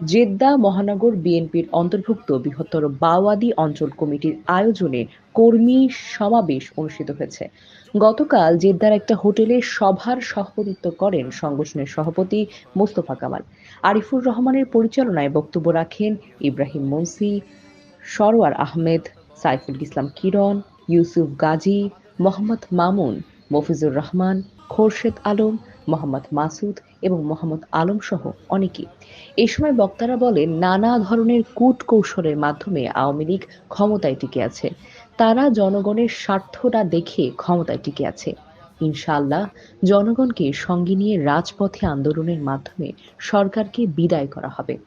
Jeddah মহানগর বিএনপির অন্তর্ভুক্ত বৃহত্তর বাওয়াদি অঞ্চল কমিটির আয়োজনে কর্মী সমাবেশ অনুষ্ঠিত হয়েছে। গতকাল জেদ্দার একটা হোটেলে সভার সভাপতিত্ব করেন সংগঠনের সভাপতি মোস্তফা কামাল। আরিফুর রহমানের পরিচালনায় বক্তব্য রাখেন ইব্রাহিম মুন্সি সরওয়ার আহমেদ, সাইফুল ইসলাম কিরণ, ইউসুফ গাজী, মোহাম্মদ মামুন, মফিজুর রহমান, খোরশেদ আলম মোহাম্মদ মাসুদ এবং মোহাম্মদ আলম সহ অনেকে। এই সময় বক্তারা বলেন, নানা ধরনের কূট কৌশলের মাধ্যমে আওয়ামী লীগ ক্ষমতায় টিকে আছে। তারা জনগণের স্বার্থটা দেখে ক্ষমতায় টিকে আছে। ইনশাআল্লাহ, জনগণকে সঙ্গে নিয়ে রাজপথে আন্দোলনের মাধ্যমে সরকারকে বিদায় করা হবে।